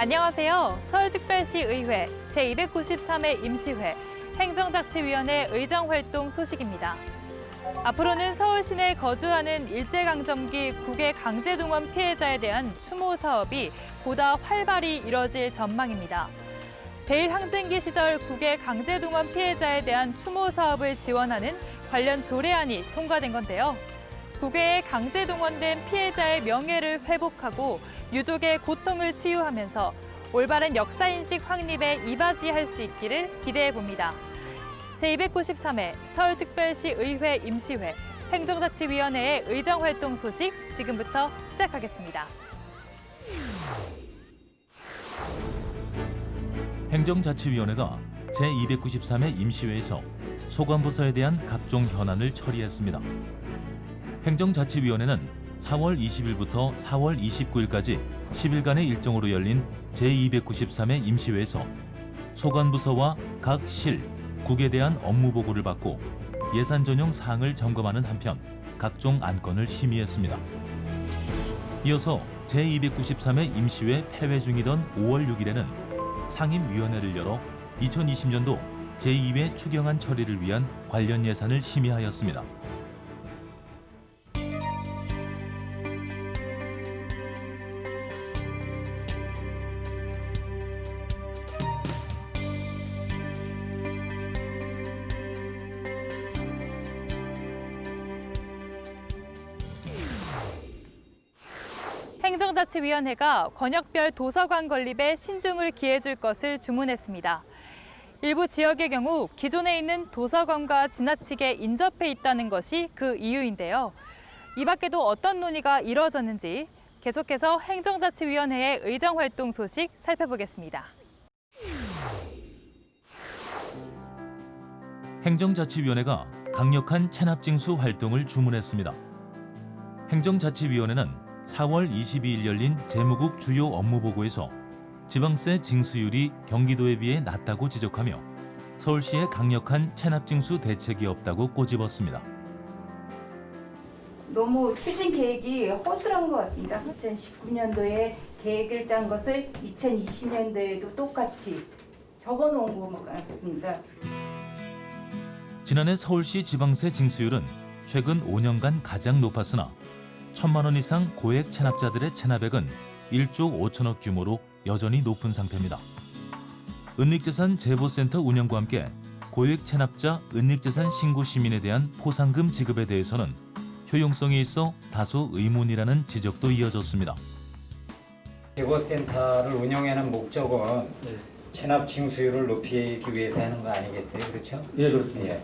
안녕하세요. 서울특별시 의회 제293회 임시회 행정자치위원회 의정활동 소식입니다. 앞으로는 서울 시내에 거주하는 일제강점기 국외 강제동원 피해자에 대한 추모 사업이 보다 활발히 이뤄질 전망입니다. 대일 항쟁기 시절 국외 강제동원 피해자에 대한 추모 사업을 지원하는 관련 조례안이 통과된 건데요. 국외에 강제동원된 피해자의 명예를 회복하고 유족의 고통을 치유하면서 올바른 역사인식 확립에 이바지할 수 있기를 기대해 봅니다. 제293회 서울특별시 의회 임시회 행정자치위원회의 의정활동 소식 지금부터 시작하겠습니다. 행정자치위원회가 제293회 임시회에서 소관부서에 대한 각종 현안을 처리했습니다. 행정자치위원회는 4월 20일부터 4월 29일까지 10일간의 일정으로 열린 제293회 임시회에서 소관부서와 각 실, 국에 대한 업무 보고를 받고 예산 전용 사항을 점검하는 한편 각종 안건을 심의했습니다. 이어서 제293회 임시회 폐회 중이던 5월 6일에는 상임위원회를 열어 2020년도 제2회 추경안 처리를 위한 관련 예산을 심의하였습니다. 행정자치위원회가 권역별 도서관 건립에 신중을 기해줄 것을 주문했습니다. 일부 지역의 경우 기존에 있는 도서관과 지나치게 인접해 있다는 것이 그 이유인데요. 이 밖에도 어떤 논의가 이뤄졌는지 계속해서 행정자치위원회의 의정 활동 소식 살펴보겠습니다. 행정자치위원회가 강력한 체납징수 활동을 주문했습니다. 행정자치위원회는 4월 22일 열린 재무국 주요 업무 보고에서 지방세 징수율이 경기도에 비해 낮다고 지적하며 서울시의 강력한 체납징수 대책이 없다고 꼬집었습니다. 너무 추진 계획이 허술한 것 같습니다. 2019년도에 계획을 짠 것을 2020년도에도 똑같이 적어 놓은 것 같습니다. 지난해 서울시 지방세 징수율은 최근 5년간 가장 높았으나 천만 원 이상 고액 체납자들의 체납액은 1조 5천억 규모로 여전히 높은 상태입니다. 은닉재산 제보센터 운영과 함께 고액 체납자 은닉재산 신고 시민에 대한 포상금 지급에 대해서는 효용성이 있어 다소 의문이라는 지적도 이어졌습니다. 제보센터를 운영하는 목적은 체납 징수율을 높이기 위해서 하는 거 아니겠어요? 그렇죠? 예, 그렇습니다. 예.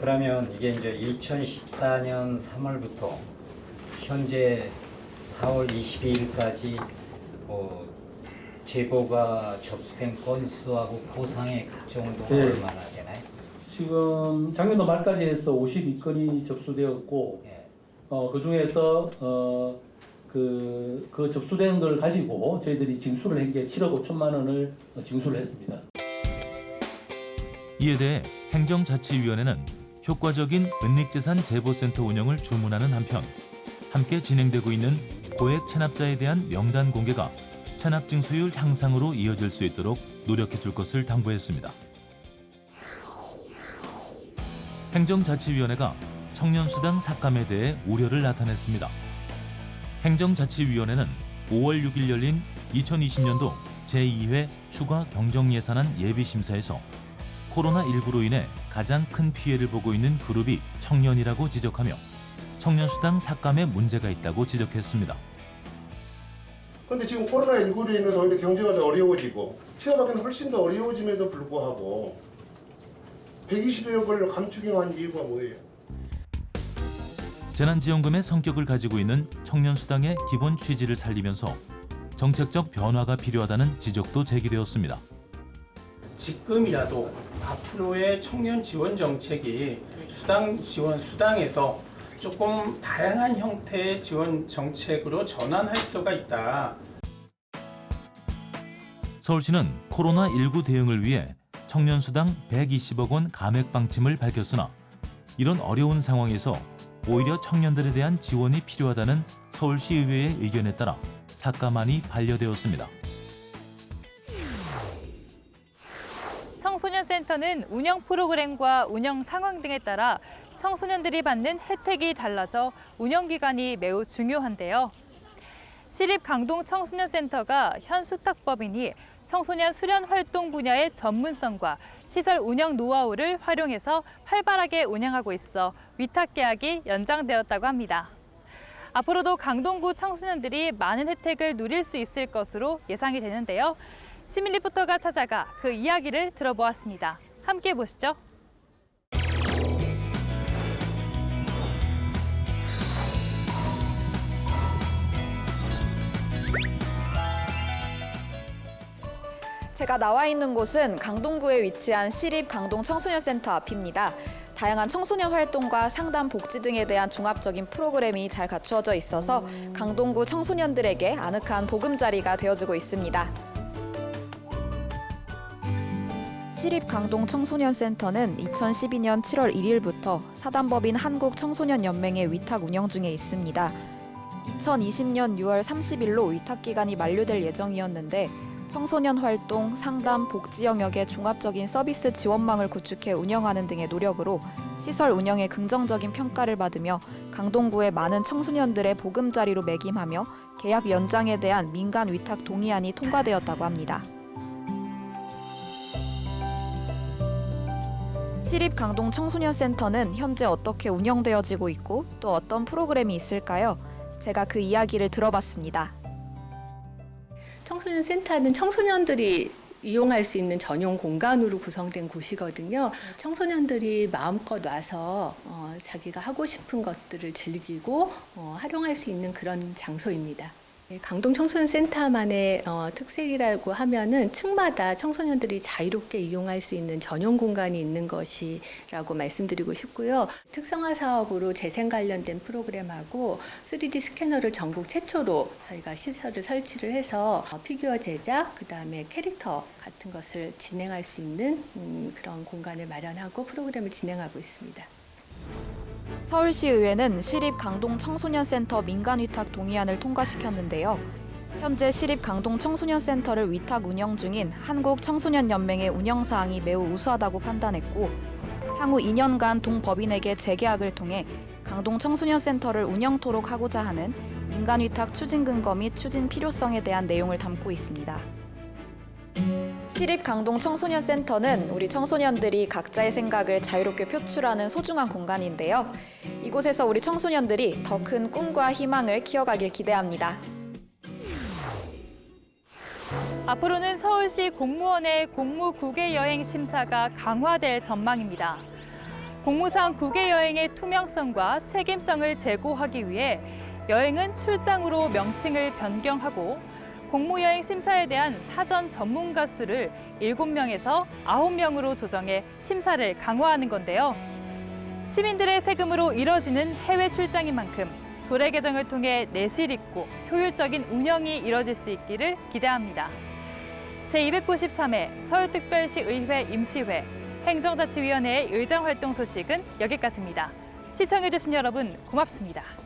그러면 이게 이제 2014년 3월부터 현재 4월 22일까지 뭐 제보가 접수된 건수하고 보상의 정도가 예. 얼마나 되나요? 지금 작년도 말까지 해서 52건이 접수되었고 예. 어, 그 중에서 어, 그, 그 접수된 걸 가지고 저희들이 징수를 한 게 7억 5천만 원을 어, 징수를 했습니다. 이에 대해 행정자치위원회는 효과적인 은닉재산 제보센터 운영을 주문하는 한편 함께 진행되고 있는 고액 체납자에 대한 명단 공개가 체납 징수율 향상으로 이어질 수 있도록 노력해 줄 것을 당부했습니다. 행정자치위원회가 청년수당 삭감에 대해 우려를 나타냈습니다. 행정자치위원회는 5월 6일 열린 2020년도 제2회 추가 경정예산안 예비심사에서 코로나19로 인해 가장 큰 피해를 보고 있는 그룹이 청년이라고 지적하며 청년수당 삭감에 문제가 있다고 지적했습니다. 그런데 지금 코로나19로 인해서 오히려 경제가 더 어려워지고 취업하기는 훨씬 더 어려워짐에도 불구하고 120억을 감축용한 이유가 뭐예요? 재난지원금의 성격을 가지고 있는 청년수당의 기본 취지를 살리면서 정책적 변화가 필요하다는 지적도 제기되었습니다. 지금이라도 앞으로의 청년 지원 정책이 수당 지원 수당에서 조금 다양한 형태의 지원 정책으로 전환할 필요가 있다. 서울시는 코로나19 대응을 위해 청년 수당 120억 원 감액 방침을 밝혔으나 이런 어려운 상황에서 오히려 청년들에 대한 지원이 필요하다는 서울시의회의 의견에 따라 삭감안이 반려되었습니다. 청소년센터는 운영 프로그램과 운영 상황 등에 따라 청소년들이 받는 혜택이 달라져 운영 기간이 매우 중요한데요. 시립 강동 청소년센터가 현 수탁법이니 청소년 수련 활동 분야의 전문성과 시설 운영 노하우를 활용해서 활발하게 운영하고 있어 위탁 계약이 연장되었다고 합니다. 앞으로도 강동구 청소년들이 많은 혜택을 누릴 수 있을 것으로 예상이 되는데요. 시민 리포터가 찾아가 그 이야기를 들어보았습니다. 함께 보시죠. 제가 나와 있는 곳은 강동구에 위치한 시립 강동 청소년센터 앞입니다. 다양한 청소년 활동과 상담 복지 등에 대한 종합적인 프로그램이 잘 갖추어져 있어서 강동구 청소년들에게 아늑한 보금자리가 되어주고 있습니다. 시립 강동 청소년센터는 2012년 7월 1일부터 사단법인 한국청소년연맹의 위탁 운영 중에 있습니다. 2020년 6월 30일로 위탁 기간이 만료될 예정이었는데 청소년 활동, 상담, 복지 영역의 종합적인 서비스 지원망을 구축해 운영하는 등의 노력으로 시설 운영에 긍정적인 평가를 받으며 강동구의 많은 청소년들의 보금자리로 매김하며 계약 연장에 대한 민간 위탁 동의안이 통과되었다고 합니다. 시립 강동 청소년센터는 현재 어떻게 운영되어지고 있고 또 어떤 프로그램이 있을까요? 제가 그 이야기를 들어봤습니다. 청소년 센터는 청소년들이 이용할 수 있는 전용 공간으로 구성된 곳이거든요. 청소년들이 마음껏 와서 어, 자기가 하고 싶은 것들을 즐기고 어, 활용할 수 있는 그런 장소입니다. 네, 강동 청소년 센터만의 어, 특색이라고 하면은 층마다 청소년들이 자유롭게 이용할 수 있는 전용 공간이 있는 것이라고 말씀드리고 싶고요. 특성화 사업으로 재생 관련된 프로그램하고 3D 스캐너를 전국 최초로 저희가 시설을 설치를 해서 어, 피규어 제작, 그 다음에 캐릭터 같은 것을 진행할 수 있는 음, 그런 공간을 마련하고 프로그램을 진행하고 있습니다. 서울시의회는 시립 강동 청소년센터 민간 위탁 동의안을 통과시켰는데요. 현재 시립 강동 청소년센터를 위탁 운영 중인 한국 청소년연맹의 운영 사항이 매우 우수하다고 판단했고 향후 2년간 동법인에게 재계약을 통해 강동 청소년센터를 운영토록 하고자 하는 민간 위탁 추진 근거 및 추진 필요성에 대한 내용을 담고 있습니다. 시립 강동 청소년센터는 우리 청소년들이 각자의 생각을 자유롭게 표출하는 소중한 공간인데요. 이곳에서 우리 청소년들이 더 큰 꿈과 희망을 키워가길 기대합니다. 앞으로는 서울시 공무원의 공무 국외 여행 심사가 강화될 전망입니다. 공무상 국외 여행의 투명성과 책임성을 제고하기 위해 여행은 출장으로 명칭을 변경하고 공무여행 심사에 대한 사전 전문가 수를 7명에서 9명으로 조정해 심사를 강화하는 건데요. 시민들의 세금으로 이뤄지는 해외 출장인 만큼 조례 개정을 통해 내실 있고 효율적인 운영이 이뤄질 수 있기를 기대합니다. 제293회 서울특별시 의회 임시회 행정자치위원회의 의장 활동 소식은 여기까지입니다. 시청해주신 여러분 고맙습니다.